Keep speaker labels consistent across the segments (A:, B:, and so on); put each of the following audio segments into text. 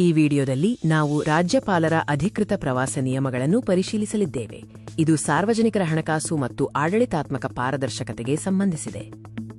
A: ಈ ವಿಡಿಯೋದಲ್ಲಿ ನಾವು ರಾಜ್ಯಪಾಲರ ಅಧಿಕೃತ ಪ್ರವಾಸ ನಿಯಮಗಳನ್ನು ಪರಿಶೀಲಿಸಲಿದ್ದೇವೆ. ಇದು ಸಾರ್ವಜನಿಕರ ಹಣಕಾಸು ಮತ್ತು ಆಡಳಿತಾತ್ಮಕ ಪಾರದರ್ಶಕತೆಗೆ ಸಂಬಂಧಿಸಿದೆ.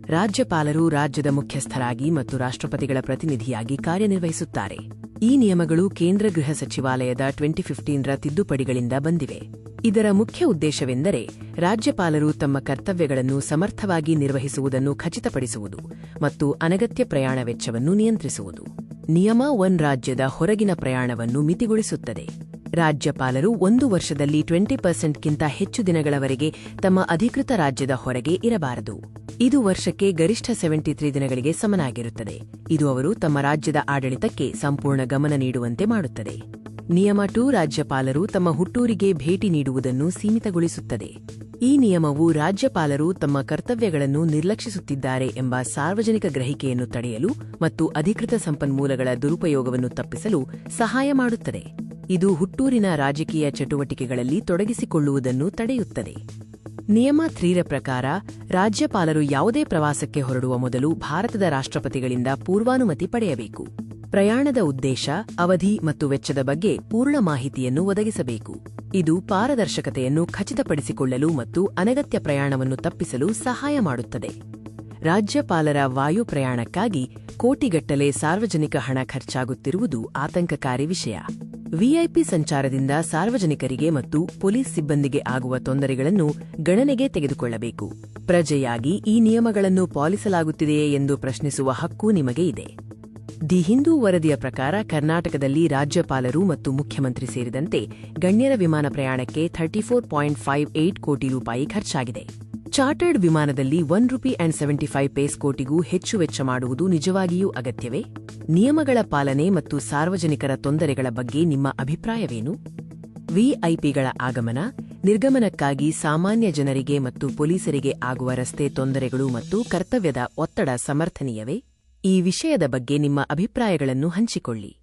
A: ರಾಜ್ಯಪಾಲರು ರಾಜ್ಯದ ಮುಖ್ಯಸ್ಥರಾಗಿ ಮತ್ತು ರಾಷ್ಟ್ರಪತಿಗಳ ಪ್ರತಿನಿಧಿಯಾಗಿ ಕಾರ್ಯನಿರ್ವಹಿಸುತ್ತಾರೆ. ಈ ನಿಯಮಗಳು ಕೇಂದ್ರ ಗೃಹ ಸಚಿವಾಲಯದ ಟ್ವೆಂಟಿ ಫಿಫ್ಟೀನ್ರ ತಿದ್ದುಪಡಿಗಳಿಂದ ಬಂದಿವೆ. ಇದರ ಮುಖ್ಯ ಉದ್ದೇಶವೆಂದರೆ ರಾಜ್ಯಪಾಲರು ತಮ್ಮ ಕರ್ತವ್ಯಗಳನ್ನು ಸಮರ್ಥವಾಗಿ ನಿರ್ವಹಿಸುವುದನ್ನು ಖಚಿತಪಡಿಸುವುದು ಮತ್ತು ಅನಗತ್ಯ ಪ್ರಯಾಣ ವೆಚ್ಚವನ್ನು ನಿಯಂತ್ರಿಸುವುದು. ನಿಯಮ ಒನ್ ರಾಜ್ಯದ ಹೊರಗಿನ ಪ್ರಯಾಣವನ್ನು ಮಿತಿಗೊಳಿಸುತ್ತದೆ. ರಾಜ್ಯಪಾಲರು ಒಂದು ವರ್ಷದಲ್ಲಿ ಟ್ವೆಂಟಿ ಪರ್ಸೆಂಟ್ಗಿಂತ ಹೆಚ್ಚು ದಿನಗಳವರೆಗೆ ತಮ್ಮ ಅಧಿಕೃತ ರಾಜ್ಯದ ಹೊರಗೆ ಇರಬಾರದು. ಇದು ವರ್ಷಕ್ಕೆ ಗರಿಷ್ಠ ಸೆವೆಂಟಿ ತ್ರೀ ದಿನಗಳಿಗೆ ಸಮನಾಗಿರುತ್ತದೆ. ಇದು ಅವರು ತಮ್ಮ ರಾಜ್ಯದ ಆಡಳಿತಕ್ಕೆ ಸಂಪೂರ್ಣ ಗಮನ ನೀಡುವಂತೆ ಮಾಡುತ್ತದೆ. ನಿಯಮ ಟು ರಾಜ್ಯಪಾಲರು ತಮ್ಮ ಹುಟ್ಟೂರಿಗೆ ಭೇಟಿ ನೀಡುವುದನ್ನು ಸೀಮಿತಗೊಳಿಸುತ್ತದೆ. ಈ ನಿಯಮವು ರಾಜ್ಯಪಾಲರು ತಮ್ಮ ಕರ್ತವ್ಯಗಳನ್ನು ನಿರ್ಲಕ್ಷಿಸುತ್ತಿದ್ದಾರೆ ಎಂಬ ಸಾರ್ವಜನಿಕ ಗ್ರಹಿಕೆಯನ್ನು ತಡೆಯಲು ಮತ್ತು ಅಧಿಕೃತ ಸಂಪನ್ಮೂಲಗಳ ದುರುಪಯೋಗವನ್ನು ತಪ್ಪಿಸಲು ಸಹಾಯ ಮಾಡುತ್ತದೆ. ಇದು ಹುಟ್ಟೂರಿನ ರಾಜಕೀಯ ಚಟುವಟಿಕೆಗಳಲ್ಲಿ ತೊಡಗಿಸಿಕೊಳ್ಳುವುದನ್ನು ತಡೆಯುತ್ತದೆ. ನಿಯಮ ತ್ರೀರ ಪ್ರಕಾರ ರಾಜ್ಯಪಾಲರು ಯಾವುದೇ ಪ್ರವಾಸಕ್ಕೆ ಹೊರಡುವ ಮೊದಲು ಭಾರತದ ರಾಷ್ಟ್ರಪತಿಗಳಿಂದ ಪೂರ್ವಾನುಮತಿ ಪಡೆಯಬೇಕು. ಪ್ರಯಾಣದ ಉದ್ದೇಶ, ಅವಧಿ ಮತ್ತು ವೆಚ್ಚದ ಬಗ್ಗೆ ಪೂರ್ಣ ಮಾಹಿತಿಯನ್ನು ಒದಗಿಸಬೇಕು. ಇದು ಪಾರದರ್ಶಕತೆಯನ್ನು ಖಚಿತಪಡಿಸಿಕೊಳ್ಳಲು ಮತ್ತು ಅನಗತ್ಯ ಪ್ರಯಾಣವನ್ನು ತಪ್ಪಿಸಲು ಸಹಾಯ ಮಾಡುತ್ತದೆ. ರಾಜ್ಯಪಾಲರ ವಾಯು ಪ್ರಯಾಣಕ್ಕಾಗಿ ಕೋಟಿಗಟ್ಟಲೆ ಸಾರ್ವಜನಿಕ ಹಣ ಖರ್ಚಾಗುತ್ತಿರುವುದು ಆತಂಕಕಾರಿ ವಿಷಯ. ವಿಐಪಿ ಸಂಚಾರದಿಂದ ಸಾರ್ವಜನಿಕರಿಗೆ ಮತ್ತು ಪೊಲೀಸ್ ಸಿಬ್ಬಂದಿಗೆ ಆಗುವ ತೊಂದರೆಗಳನ್ನು ಗಣನೆಗೆ ತೆಗೆದುಕೊಳ್ಳಬೇಕು. ಪ್ರಜೆಯಾಗಿ ಈ ನಿಯಮಗಳನ್ನು ಪಾಲಿಸಲಾಗುತ್ತಿದೆಯೇ ಎಂದು ಪ್ರಶ್ನಿಸುವ ಹಕ್ಕು ನಿಮಗೆ ಇದೆ. ದಿ ಹಿಂದೂ ವರದಿಯ ಪ್ರಕಾರ ಕರ್ನಾಟಕದಲ್ಲಿ ರಾಜ್ಯಪಾಲರು ಮತ್ತು ಮುಖ್ಯಮಂತ್ರಿ ಸೇರಿದಂತೆ ಗಣ್ಯರ ವಿಮಾನ ಪ್ರಯಾಣಕ್ಕೆ thirty four point five eight crore ರೂಪಾಯಿ ಖರ್ಚಾಗಿದೆ. ಚಾರ್ಟರ್ಡ್ ವಿಮಾನದಲ್ಲಿ one rupee and seventy five paise ಕೋಟಿಗೂ ಹೆಚ್ಚು ವೆಚ್ಚ ಮಾಡುವುದು ನಿಜವಾಗಿಯೂ ಅಗತ್ಯವೇ? ನಿಯಮಗಳ ಪಾಲನೆ ಮತ್ತು ಸಾರ್ವಜನಿಕರ ತೊಂದರೆಗಳ ಬಗ್ಗೆ ನಿಮ್ಮ ಅಭಿಪ್ರಾಯವೇನು? ವಿಐಪಿಗಳ ಆಗಮನ, ನಿರ್ಗಮನಕ್ಕಾಗಿ ಸಾಮಾನ್ಯ ಜನರಿಗೆ ಮತ್ತು ಪೊಲೀಸರಿಗೆ ಆಗುವ ರಸ್ತೆ ತೊಂದರೆಗಳು ಮತ್ತು ಕರ್ತವ್ಯದ ಒತ್ತಡ ಸಮರ್ಥನೀಯವೇ? ಈ ವಿಷಯದ ಬಗ್ಗೆ ನಿಮ್ಮ ಅಭಿಪ್ರಾಯಗಳನ್ನು ಹಂಚಿಕೊಳ್ಳಿ.